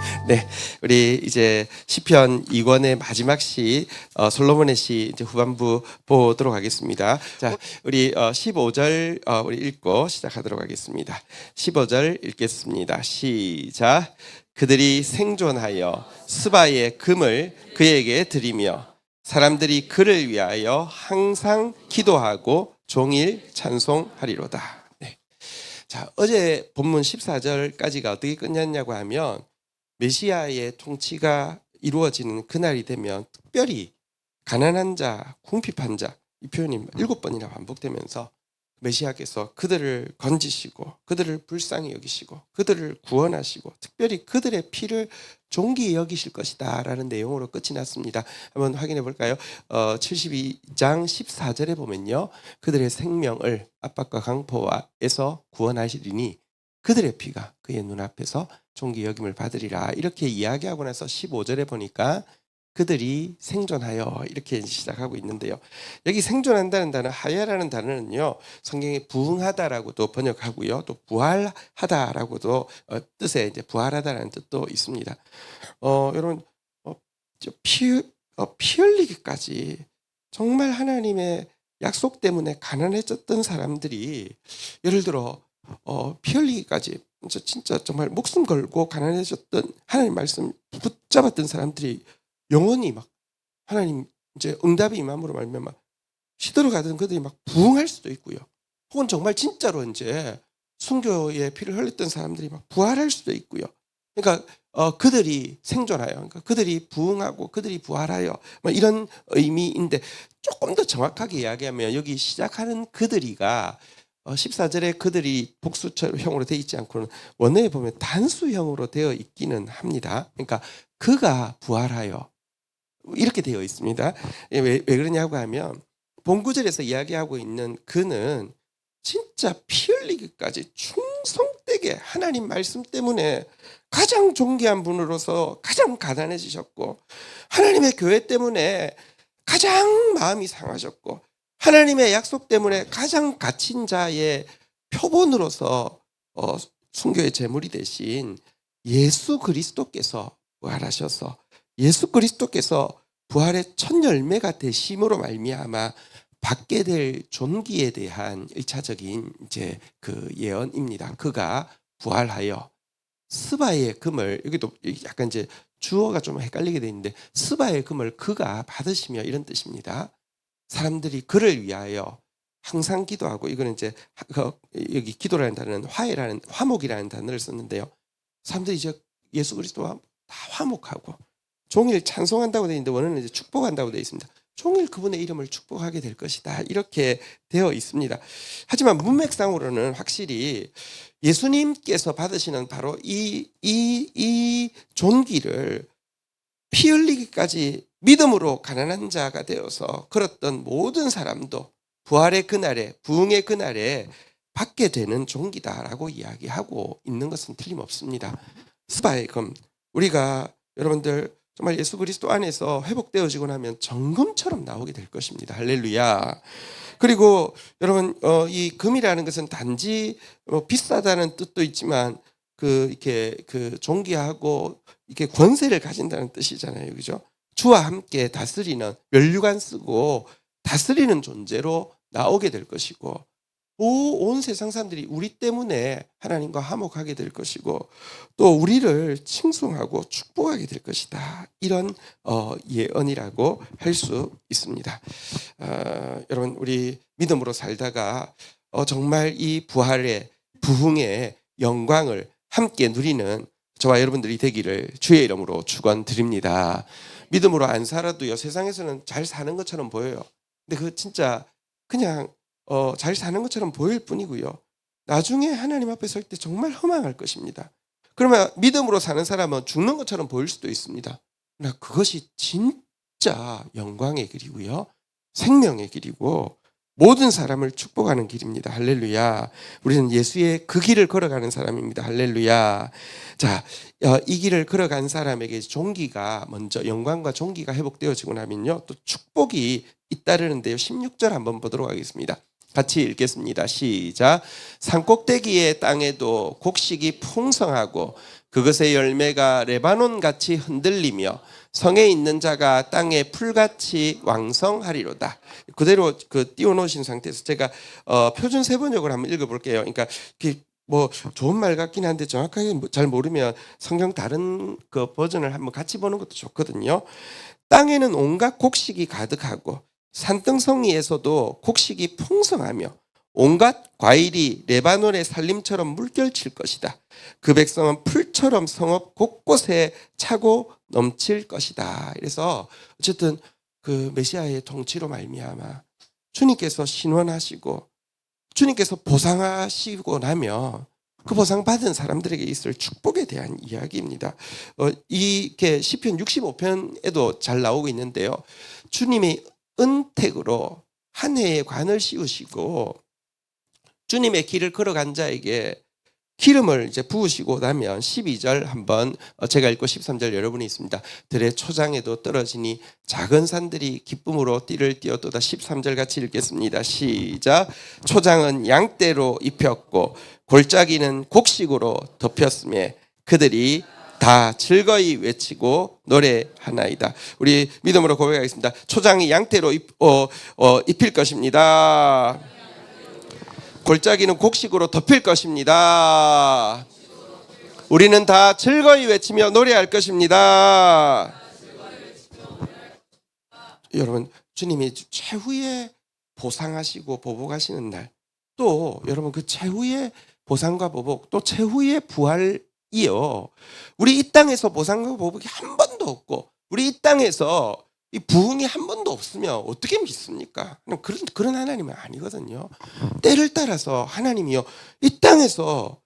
네, 우리 이제 시편 2권의 마지막 시 어, 솔로몬의 시 이제 후반부 보도록 하겠습니다. 자, 우리 어, 15절 어, 우리 읽고 시작하도록 하겠습니다. 15절 읽겠습니다. 시작. 그들이 생존하여 스바의 금을 그에게 드리며 사람들이 그를 위하여 항상 기도하고 종일 찬송하리로다. 네. 자, 어제 본문 14절까지가 어떻게 끝났냐고 하면 메시아의 통치가 이루어지는 그날이 되면 특별히 가난한 자, 궁핍한 자, 이 표현이 일곱 번이나 반복되면서 메시아께서 그들을 건지시고 그들을 불쌍히 여기시고 그들을 구원하시고 특별히 그들의 피를 존귀히 여기실 것이다 라는 내용으로 끝이 났습니다. 한번 확인해 볼까요? 어, 72장 14절에 보면요. 그들의 생명을 압박과 강포에서 구원하시리니 그들의 피가 그의 눈앞에서 존귀 여김을 받으리라 이렇게 이야기하고 나서 15절에 보니까 그들이 생존하여 이렇게 시작하고 있는데요. 여기 생존한다는 단어 하야라는 단어는요. 성경에 부흥하다라고도 번역하고요. 또 부활하다라고도 어, 뜻에 이제 부활하다라는 뜻도 있습니다. 어, 여러분 어, 저 피, 어, 피 흘리기까지 정말 하나님의 약속 때문에 가난해졌던 사람들이 예를 들어 어, 피 흘리기까지 진짜, 정말 목숨 걸고 가난해졌던 하나님 말씀 붙잡았던 사람들이 영원히 막 하나님 이제 응답이 임함으로 말면 막 시들어 가던 그들이 막 부흥할 수도 있고요. 혹은 정말 진짜로 이제 순교의 피를 흘렸던 사람들이 막 부활할 수도 있고요. 그러니까 어, 그들이 생존하여, 그러니까 그들이 부흥하고 그들이 부활하여 뭐 이런 의미인데 조금 더 정확하게 이야기하면 여기 시작하는 그들이가 어, 14절에 그들이 복수형으로 되어 있지 않고는 원어에 보면 단수형으로 되어 있기는 합니다. 그러니까 그가 부활하여 이렇게 되어 있습니다. 예, 왜, 왜 그러냐고 하면 본구절에서 이야기하고 있는 그는 진짜 피 흘리기까지 충성되게 하나님 말씀 때문에 가장 존귀한 분으로서 가장 가난해지셨고 하나님의 교회 때문에 가장 마음이 상하셨고 하나님의 약속 때문에 가장 갇힌 자의 표본으로서 어, 순교의 제물이 되신 예수 그리스도께서 부활하셔서 예수 그리스도께서 부활의 첫 열매가 되심으로 말미암아 받게 될 존귀에 대한 일차적인 이제 그 예언입니다. 그가 부활하여 스바의 금을 여기도 약간 이제 주어가 좀 헷갈리게 돼 있는데 스바의 금을 그가 받으시며 이런 뜻입니다. 사람들이 그를 위하여 항상 기도하고 이거는 이제 그 여기 기도라는 단어는 화해라는 화목이라는 단어를 썼는데요. 사람들이 이제 예수 그리스도와 다 화목하고 종일 찬송한다고 되어 있는데 원어는 이제 축복한다고 되어 있습니다. 종일 그분의 이름을 축복하게 될 것이다. 이렇게 되어 있습니다. 하지만 문맥상으로는 확실히 예수님께서 받으시는 바로 이, 이, 이 존귀를 피 흘리기까지 믿음으로 가난한 자가 되어서 걸었던 모든 사람도 부활의 그날에, 부흥의 그날에 받게 되는 종기다라고 이야기하고 있는 것은 틀림없습니다. 스바의 금. 우리가 여러분들 정말 예수 그리스도 안에서 회복되어지고 나면 정금처럼 나오게 될 것입니다. 할렐루야. 그리고 여러분 어, 이 금이라는 것은 단지 뭐 비싸다는 뜻도 있지만 그 이렇게 그 존귀하고 이렇게 권세를 가진다는 뜻이잖아요, 그죠? 주와 함께 다스리는 면류관 쓰고 다스리는 존재로 나오게 될 것이고 온 세상 사람들이 우리 때문에 하나님과 화목하게 될 것이고 또 우리를 칭송하고 축복하게 될 것이다. 이런 어, 예언이라고 할 수 있습니다. 어, 여러분 우리 믿음으로 살다가 어, 정말 이 부활의 부흥의 영광을 함께 누리는 저와 여러분들이 되기를 주의 이름으로 축원드립니다. 믿음으로 안 살아도요 세상에서는 잘 사는 것처럼 보여요. 근데 그 진짜 그냥 어, 잘 사는 것처럼 보일 뿐이고요. 나중에 하나님 앞에 설 때 정말 허망할 것입니다. 그러면 믿음으로 사는 사람은 죽는 것처럼 보일 수도 있습니다. 그러나 그것이 진짜 영광의 길이고요. 생명의 길이고 모든 사람을 축복하는 길입니다. 할렐루야. 우리는 예수의 그 길을 걸어가는 사람입니다. 할렐루야. 자, 어, 이 길을 걸어간 사람에게 종기가 먼저 영광과 종기가 회복되어지고 나면요. 또 축복이 잇따르는데요. 16절 한번 보도록 하겠습니다. 같이 읽겠습니다. 시작. 산꼭대기의 땅에도 곡식이 풍성하고 그것의 열매가 레바논 같이 흔들리며 성에 있는 자가 땅에 풀같이 왕성하리로다. 그대로 그 띄워놓으신 상태에서 제가 어, 표준 세번역을 한번 읽어볼게요. 그러니까 이렇게 뭐 좋은 말 같긴 한데 정확하게 뭐잘 모르면 성경 다른 그 버전을 한번 같이 보는 것도 좋거든요. 땅에는 온갖 곡식이 가득하고 산등성이에서도 곡식이 풍성하며 온갖 과일이 레바논의 살림처럼 물결칠 것이다. 그 백성은 풀처럼 성읍 곳곳에 차고 넘칠 것이다. 그래서 어쨌든 그 메시아의 통치로 말미암아 주님께서 신원하시고 주님께서 보상하시고 나면 그 보상 받은 사람들에게 있을 축복에 대한 이야기입니다. 어, 이게 시편 65편에도 잘 나오고 있는데요. 주님의 은택으로 한 해의 관을 씌우시고 주님의 길을 걸어간 자에게 기름을 이제 부으시고 나면 12절 한번 어, 제가 읽고 13절 여러분이 있습니다. 들의 초장에도 떨어지니 작은 산들이 기쁨으로 띠를 띄어도다 13절 같이 읽겠습니다. 시작. 초장은 양떼로 입혔고 골짜기는 곡식으로 덮였음에 그들이 다 즐거이 외치고 노래하나이다. 우리 믿음으로 고백하겠습니다. 초장이 양떼로 입, 어, 어, 입힐 것입니다. 골짜기는 곡식으로 덮일 것입니다. 우리는 다 즐거이 외치며 노래할 것입니다. 여러분, 주님이 최후의 보상하시고 보복하시는 날, 또 여러분 그 최후의 보상과 보복, 또 최후의 부활이요. 우리 이 땅에서 보상과 보복이 한 번도 없고, 우리 이 땅에서 이 부흥이 한 번도 없으면 어떻게 믿습니까? 그런 그런 하나님은 아니거든요. 때를 따라서 하나님이요 이 땅에서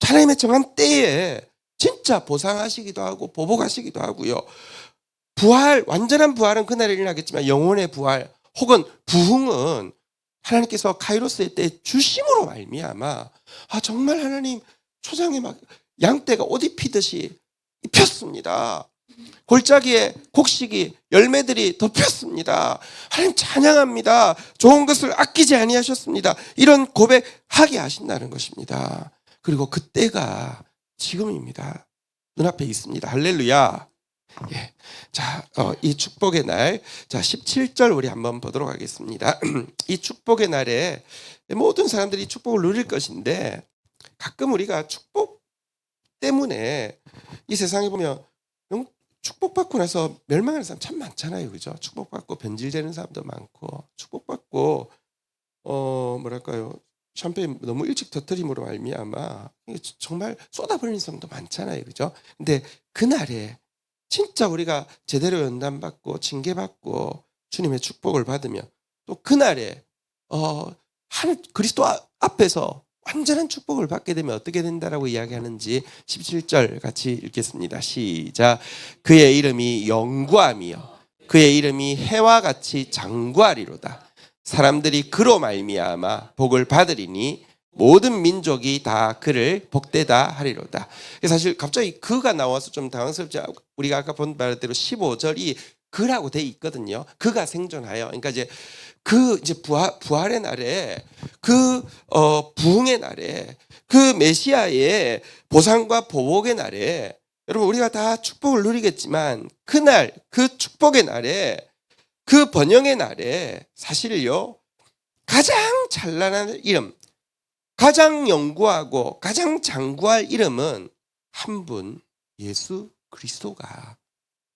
하나님의 정한 때에 진짜 보상하시기도 하고 보복하시기도 하고요. 부활 완전한 부활은 그날에 일어나겠지만 영혼의 부활 혹은 부흥은 하나님께서 카이로스의 때 주심으로 말미암아 아 정말 하나님 초장에 막 양떼가 옷 입히듯이 입혔습니다. 골짜기에 곡식이 열매들이 덮였습니다. 하나님 찬양합니다. 좋은 것을 아끼지 아니하셨습니다. 이런 고백하게 하신다는 것입니다. 그리고 그때가 지금입니다. 눈앞에 있습니다. 할렐루야. 예. 자, 어, 이 축복의 날, 자, 17절 우리 한번 보도록 하겠습니다. 이 축복의 날에 모든 사람들이 축복을 누릴 것인데 가끔 우리가 축복 때문에 이 세상에 보면 축복받고 나서 멸망하는 사람 참 많잖아요. 그죠? 축복받고 변질되는 사람도 많고 축복받고 어 뭐랄까요? 샴페인 너무 일찍 터트림으로 말미암아 정말 쏟아버리는 사람도 많잖아요. 그죠? 근데 그날에 진짜 우리가 제대로 연단받고 징계받고 주님의 축복을 받으면 또 그날에 어한 그리스도 아- 앞에서 완전한 축복을 받게 되면 어떻게 된다라고 이야기하는지 17절 같이 읽겠습니다. 시작. 그의 이름이 영구함이요 그의 이름이 해와 같이 장구하리로다. 사람들이 그로 말미암아 복을 받으리니 모든 민족이 다 그를 복되다 하리로다. 사실 갑자기 그가 나와서 좀 당황스럽지 우리가 아까 본 말대로 15절이 그라고 돼 있거든요. 그가 생존하여. 그러니까 이제 그 이제 부활, 부활의 날에 그 어, 부흥의 날에 그 메시아의 보상과 보복의 날에 여러분 우리가 다 축복을 누리겠지만 그날 그 축복의 날에 그 번영의 날에 사실요 가장 찬란한 이름 가장 영구하고 가장 장구할 이름은 한 분 예수 그리스도가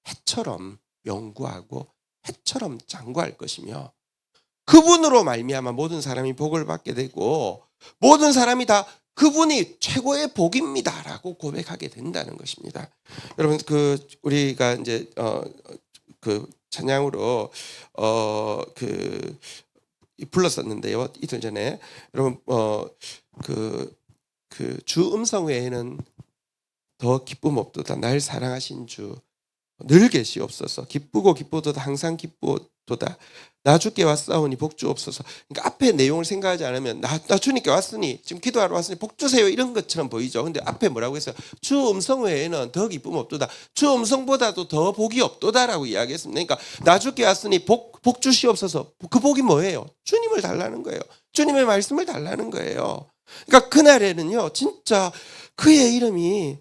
해처럼 영구하고 해처럼 장구할 것이며 그분으로 말미암아 모든 사람이 복을 받게 되고 모든 사람이 다 그분이 최고의 복입니다라고 고백하게 된다는 것입니다. 여러분 그 우리가 이제 어 그 찬양으로 어그 불렀었는데요. 이틀 전에. 여러분 어그 그 주 음성 외에는 더 기쁨 없도다. 날 사랑하신 주 늘 계시옵소서. 기쁘고 기쁘도다. 항상 기쁘도다. 나 주께 왔사오니 복 주옵소서. 그러니까 앞에 내용을 생각하지 않으면 나, 나 주님께 왔으니 지금 기도하러 왔으니 복 주세요. 이런 것처럼 보이죠. 근데 앞에 뭐라고 했어요 주 음성 외에는 더 기쁨 없도다. 주 음성보다도 더 복이 없도다라고 이야기했습니다. 그러니까 나 주께 왔으니 복, 복 주시옵소서. 그 복이 뭐예요? 주님을 달라는 거예요. 주님의 말씀을 달라는 거예요. 그러니까 그날에는요 진짜 그의 이름이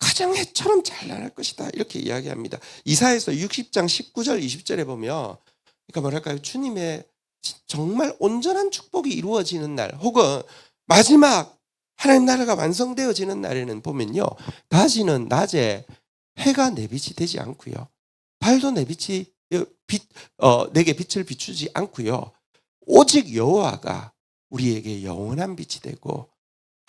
화정해처럼 찬란할 것이다. 이렇게 이야기합니다. 이사에서 60장 19절 20절에 보면 그러니까 뭐랄까요? 주님의 지- 정말 온전한 축복이 이루어지는 날 혹은 마지막 하나님 나라가 완성되어지는 날에는 보면요. 낮이는 낮에 해가 내 빛이 되지 않고요. 달도 내 빛이 어, 빛, 어, 내게 빛을 비추지 않고요. 오직 여호와가 우리에게 영원한 빛이 되고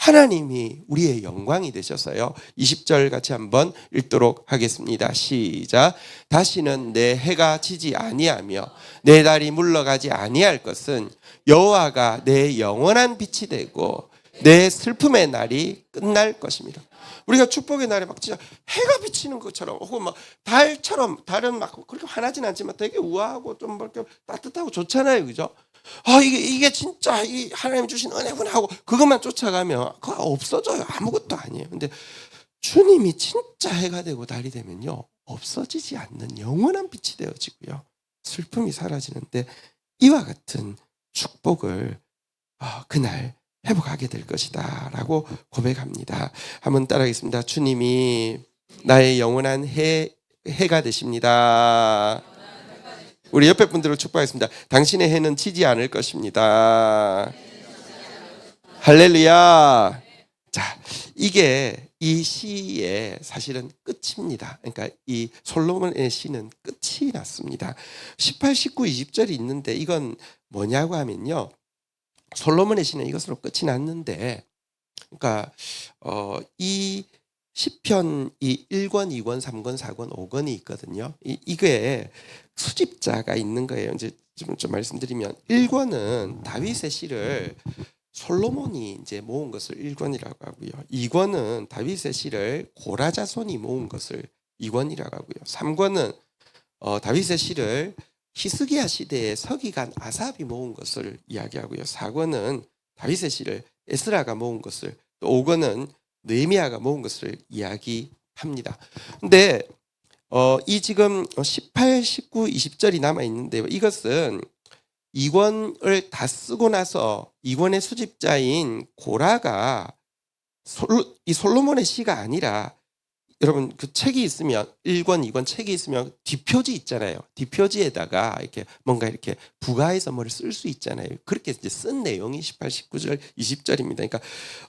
하나님이 우리의 영광이 되셔서요. 20절 같이 한번 읽도록 하겠습니다. 시작. 다시는 내 해가 지지 아니하며 내 달이 물러가지 아니할 것은 여호와가 내 영원한 빛이 되고 내 슬픔의 날이 끝날 것입니다. 우리가 축복의 날에 막 진짜 해가 비치는 것처럼 혹은 막 달처럼 달은 막 그렇게 환하진 않지만 되게 우아하고 좀 이렇게 따뜻하고 좋잖아요. 그죠? 아 이게 이게 진짜 이 하나님 주신 은혜구나 하고 그것만 쫓아가면 그거 없어져요. 아무것도 아니에요. 근데 주님이 진짜 해가 되고 달이 되면요. 없어지지 않는 영원한 빛이 되어지고요. 슬픔이 사라지는데 이와 같은 축복을 아, 그날 회복하게 될 것이다라고 고백합니다. 한번 따라하겠습니다. 주님이 나의 영원한 해 해가 되십니다. 우리 옆에 분들을 축복하겠습니다. 당신의 해는 지지 않을 것입니다. 할렐루야. 자, 이게 이 시의 사실은 끝입니다. 그러니까 이 솔로몬의 시는 끝이 났습니다. 18, 19, 20절이 있는데 이건 뭐냐고 하면요. 솔로몬의 시는 이것으로 끝이 났는데 그러니까 어, 이 시편 이 1권, 2권, 3권, 4권, 5권이 있거든요. 이 이게 수집자가 있는 거예요. 이제 좀, 좀 말씀드리면 1권은 다윗의 시를 솔로몬이 이제 모은 것을 1권이라고 하고요. 2권은 다윗의 시를 고라 자손이 모은 것을 2권이라고 하고요. 3권은 어, 다윗의 시를 히스기야 시대의 서기관 아삽이 모은 것을 이야기하고요. 4권은 다윗의 시를 에스라가 모은 것을 또 5권은 느헤미야가 모은 것을 이야기합니다. 근데 어, 이 지금 18, 19, 20절이 남아 있는데요. 이것은 2권을 다 쓰고 나서 2권의 수집자인 고라가 솔, 이 솔로몬의 시가 아니라 여러분 그 책이 있으면 1권, 2권 책이 있으면 뒷표지 있잖아요. 뒷표지에다가 이렇게 뭔가 이렇게 부가해서 뭐를 쓸 수 있잖아요. 그렇게 이제 쓴 내용이 18, 19절, 20절입니다. 그러니까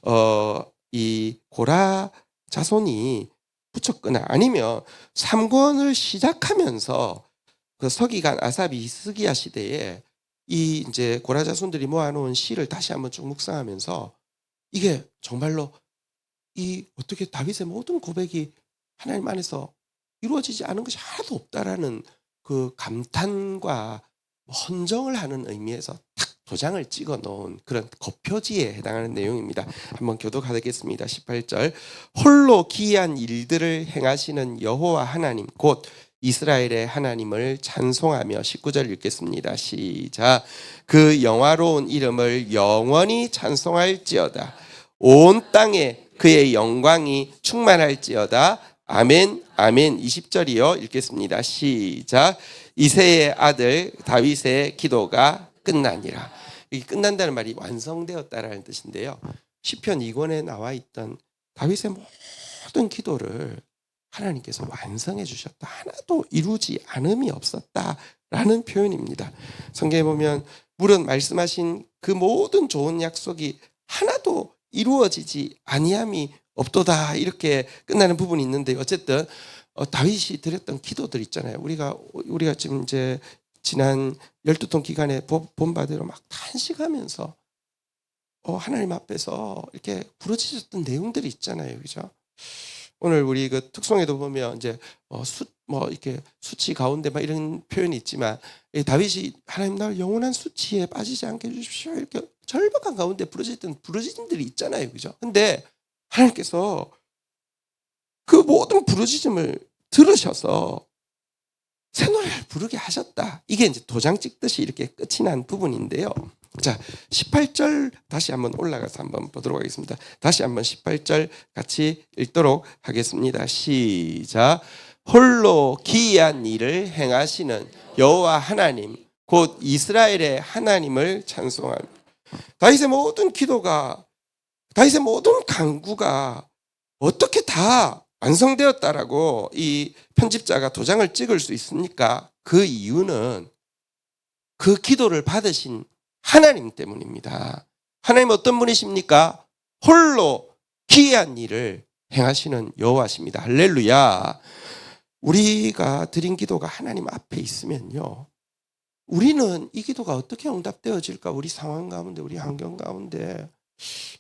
어, 이 고라 자손이 붙였거나 아니면 3권을 시작하면서 그 서기관 아삽이 히스기야 시대에 이 이제 고라 자손들이 모아놓은 시를 다시 한번 쭉 묵상하면서 이게 정말로 이 어떻게 다윗의 모든 고백이 하나님 안에서 이루어지지 않은 것이 하나도 없다라는 그 감탄과 헌정을 하는 의미에서 탁 도장을 찍어 놓은 그런 겉표지에 해당하는 내용입니다. 한번 교독하겠습니다. 18절 홀로 기이한 일들을 행하시는 여호와 하나님 곧 이스라엘의 하나님을 찬송하며 19절 읽겠습니다. 시작. 그 영화로운 이름을 영원히 찬송할지어다. 온 땅에 그의 영광이 충만할지어다. 아멘, 아멘. 20절이요. 읽겠습니다. 시작. 이세의 아들 다윗의 기도가 끝나니라. 이게 끝난다는 말이 완성되었다라는 뜻인데요. 시편 2권에 나와 있던 다윗의 모든 기도를 하나님께서 완성해 주셨다. 하나도 이루지 않음이 없었다라는 표현입니다. 성경에 보면 물은 말씀하신 그 모든 좋은 약속이 하나도 이루어지지 아니함이 없도다 이렇게 끝나는 부분이 있는데 어쨌든 어, 다윗이 드렸던 기도들 있잖아요. 우리가 우리가 지금 이제 지난 열두 통 기간에 본- 본 바대로 막 탄식하면서 어, 하나님 앞에서 이렇게 부르짖었던 내용들이 있잖아요, 그죠? 오늘 우리 그 특송에도 보면 이제 어, 숫뭐 이렇게 수치 가운데 막 이런 표현이 있지만 이 다윗이 하나님 날 영원한 수치에 빠지지 않게 해주십시오 이렇게 절박한 가운데 부르짖던 부르짖음들이 있잖아요, 그죠? 근데 하나님께서 그 모든 부르짖음을 들으셔서 새 노래를 부르게 하셨다. 이게 이제 도장 찍듯이 이렇게 끝이 난 부분인데요. 자, 18절 다시 한번 올라가서 한번 보도록 하겠습니다. 다시 한번 18절 같이 읽도록 하겠습니다. 시작. 홀로 기이한 일을 행하시는 여호와 하나님 곧 이스라엘의 하나님을 찬송합니다. 다윗의 모든 기도가 다윗의 모든 간구가 어떻게 다 완성되었다라고 이 편집자가 도장을 찍을 수 있습니까? 그 이유는 그 기도를 받으신 하나님 때문입니다. 하나님 어떤 분이십니까? 홀로 기이한 일을 행하시는 여호와십니다. 할렐루야. 우리가 드린 기도가 하나님 앞에 있으면요. 우리는 이 기도가 어떻게 응답되어질까? 우리 상황 가운데, 우리 환경 가운데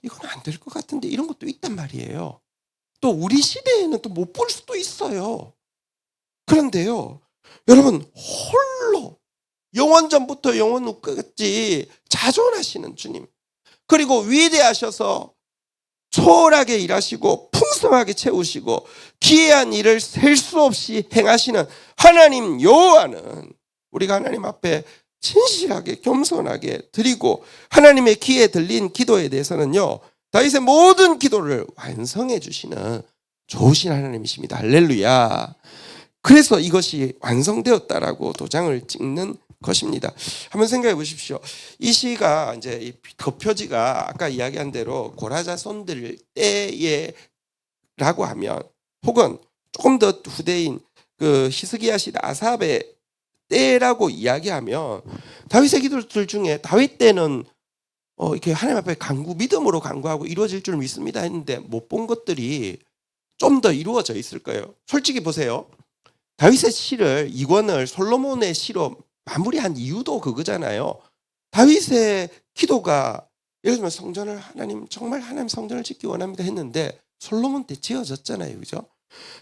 이건 안 될 것 같은데 이런 것도 있단 말이에요. 또 우리 시대에는 또 못 볼 수도 있어요. 그런데요, 여러분 홀로 영원 전부터 영원 후까지 자존하시는 주님, 그리고 위대하셔서 초월하게 일하시고 풍성하게 채우시고 기이한 일을 셀 수 없이 행하시는 하나님 여호와는 우리가 하나님 앞에 진실하게 겸손하게 드리고 하나님의 귀에 들린 기도에 대해서는요 다윗의 모든 기도를 완성해 주시는 좋으신 하나님이십니다. 할렐루야. 그래서 이것이 완성되었다라고 도장을 찍는 것입니다. 한번 생각해 보십시오. 이 시가 이제 이 겉표지가 아까 이야기한 대로 고라자손들 때에라고 하면 혹은 조금 더 후대인 그 히스기야 시 아삽의 때라고 이야기하면 다윗의 기도들 중에 다윗 때는 어 이렇게 하나님 앞에 간구 믿음으로 간구하고 이루어질 줄 믿습니다 했는데 못 본 것들이 좀 더 이루어져 있을 거예요. 솔직히 보세요. 다윗의 시를 이권을 솔로몬의 시로 마무리한 이유도 그거잖아요. 다윗의 기도가 예를 들면 성전을 하나님 정말 하나님 성전을 짓기 원합니다 했는데 솔로몬 때 지어졌잖아요. 그죠?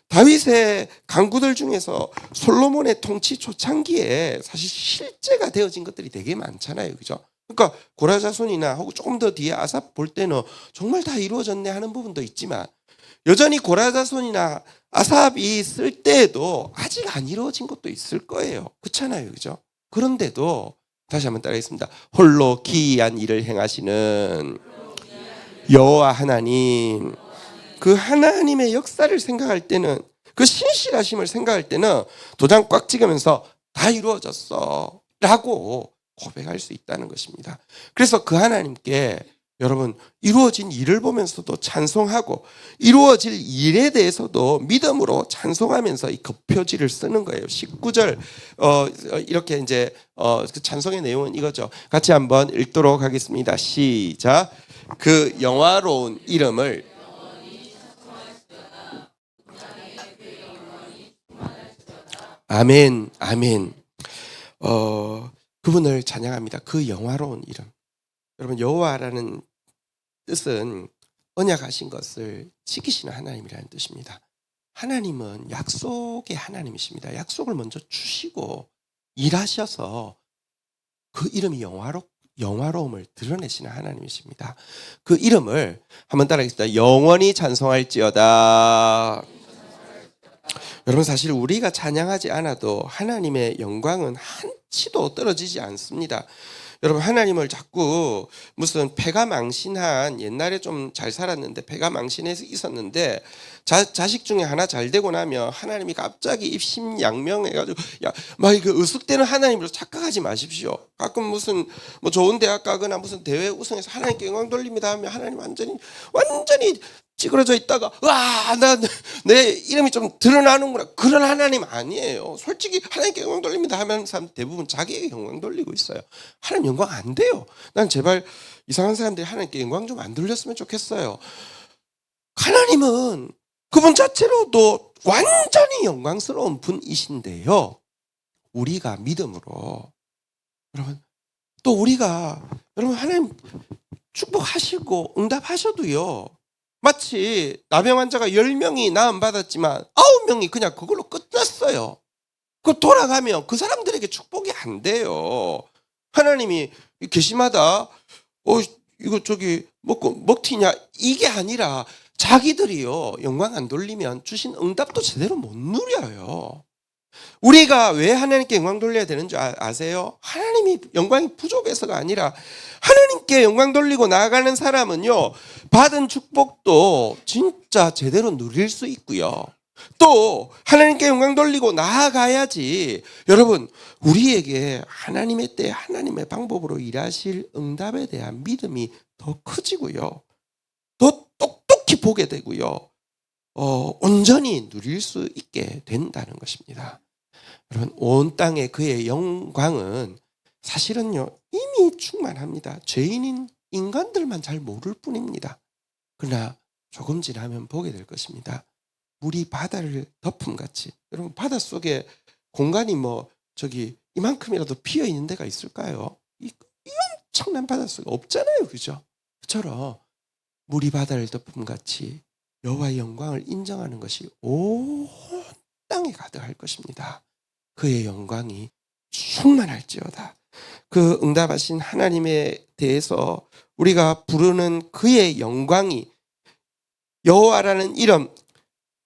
다윗의 강구들 중에서 솔로몬의 통치 초창기에 사실 실제가 되어진 것들이 되게 많잖아요. 그죠? 그러니까 고라자손이나 혹은 조금 더 뒤에 아삽 볼 때는 정말 다 이루어졌네 하는 부분도 있지만 여전히 고라자손이나 아삽이 쓸 때에도 아직 안 이루어진 것도 있을 거예요. 그렇잖아요. 그죠? 그런데도 다시 한번 따라하겠습니다. 홀로 기이한 일을 행하시는 여호와 하나님 그 하나님의 역사를 생각할 때는 그 신실하심을 생각할 때는 도장 꽉 찍으면서 다 이루어졌어 라고 고백할 수 있다는 것입니다. 그래서 그 하나님께 여러분 이루어진 일을 보면서도 찬송하고 이루어질 일에 대해서도 믿음으로 찬송하면서 이 겉표지를 쓰는 거예요. 19절 어 이렇게 이제 어그 찬송의 내용은 이거죠. 같이 한번 읽도록 하겠습니다. 시작. 그 영화로운 이름을 아멘, 아멘. 어, 그분을 찬양합니다. 그 영화로운 이름. 여러분 여호와라는 뜻은 언약하신 것을 지키시는 하나님이라는 뜻입니다. 하나님은 약속의 하나님이십니다. 약속을 먼저 주시고 일하셔서 그 이름이 영화로 영화로움을 드러내시는 하나님이십니다. 그 이름을 한번 따라하겠습니다. 영원히 찬송할지어다. 여러분 사실 우리가 찬양하지 않아도 하나님의 영광은 한치도 떨어지지 않습니다. 여러분 하나님을 자꾸 무슨 패가 망신한 옛날에 좀 잘 살았는데 패가 망신해서 있었는데 자, 자식 중에 하나 잘 되고 나면 하나님이 갑자기 입심양명해가지고 야막 이거 으쓱대는 하나님으로 착각하지 마십시오. 가끔 무슨 뭐 좋은 대학 가거나 무슨 대회 우승해서 하나님께 영광 돌립니다 하면 하나님 완전히 완전히 찌그러져 있다가 와나 내 이름이 좀 드러나는구나 그런 하나님 아니에요. 솔직히 하나님께 영광 돌립니다 하면 사람 대부분 자기에게 영광 돌리고 있어요. 하나님 영광 안 돼요. 난 제발 이상한 사람들이 하나님께 영광 좀 안 돌렸으면 좋겠어요. 하나님은 그분 자체로도 완전히 영광스러운 분이신데요. 우리가 믿음으로 여러분 또 우리가 여러분 하나님 축복하시고 응답하셔도요. 마치 나병 환자가 10명이 나음 받았지만 9명이 그냥 그걸로 끝났어요. 그 돌아가면 그 사람들에게 축복이 안 돼요. 하나님이 개심하다. 어 이거 저기 먹고 먹튀냐 이게 아니라 자기들이요 영광 안 돌리면 주신 응답도 제대로 못 누려요. 우리가 왜 하나님께 영광 돌려야 되는 줄 아- 아세요? 하나님이 영광이 부족해서가 아니라 하나님께 영광 돌리고 나아가는 사람은요 받은 축복도 진짜 제대로 누릴 수 있고요. 또 하나님께 영광 돌리고 나아가야지 여러분 우리에게 하나님의 때 하나님의 방법으로 일하실 응답에 대한 믿음이 더 커지고요. 더 보게 되고요. 어, 온전히 누릴 수 있게 된다는 것입니다. 여러분 온 땅에 그의 영광은 사실은요 이미 충만합니다. 죄인인 인간들만 잘 모를 뿐입니다. 그러나 조금 지나면 보게 될 것입니다. 물이 바다를 덮음같이 여러분 바다 속에 공간이 뭐 저기 이만큼이라도 비어 있는 데가 있을까요? 이, 이 엄청난 바다 속에 없잖아요, 그죠? 그처럼 물이 바다를 덮음 같이 여호와의 영광을 인정하는 것이 온 땅에 가득할 것입니다. 그의 영광이 충만할지어다. 그 응답하신 하나님에 대해서 우리가 부르는 그의 영광이 여호와라는 이름,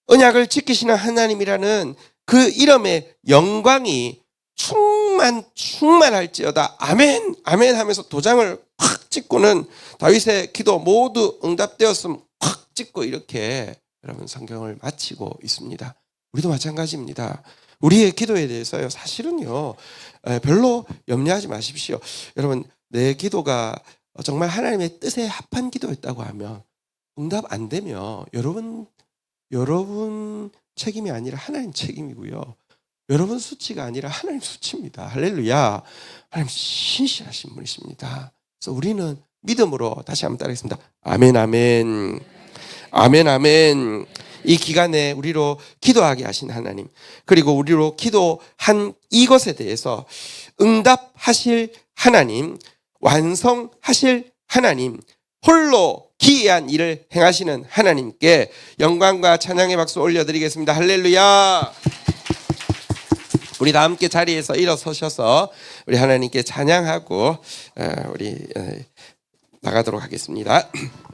언약을 지키시는 하나님이라는 그 이름의 영광이 충만 충만할지어다. 아멘, 아멘 하면서 도장을 확 찍고는 다윗의 기도 모두 응답되었음 확 찍고 이렇게 여러분 성경을 마치고 있습니다. 우리도 마찬가지입니다. 우리의 기도에 대해서요, 사실은요, 에, 별로 염려하지 마십시오. 여러분, 내 기도가 정말 하나님의 뜻에 합한 기도였다고 하면 응답 안 되면 여러분, 여러분 책임이 아니라 하나님 책임이고요. 여러분 수치가 아니라 하나님 수치입니다. 할렐루야. 하나님 신실하신 분이십니다. 그래서 우리는 믿음으로 다시 한번 따르겠습니다. 아멘, 아멘. 아멘, 아멘. 이 기간에 우리로 기도하게 하신 하나님, 그리고 우리로 기도한 이것에 대해서 응답하실 하나님, 완성하실 하나님, 홀로 기이한 일을 행하시는 하나님께 영광과 찬양의 박수 올려드리겠습니다. 할렐루야. 우리 다 함께 자리에서 일어서셔서 우리 하나님께 찬양하고 어, 우리 어, 나가도록 하겠습니다.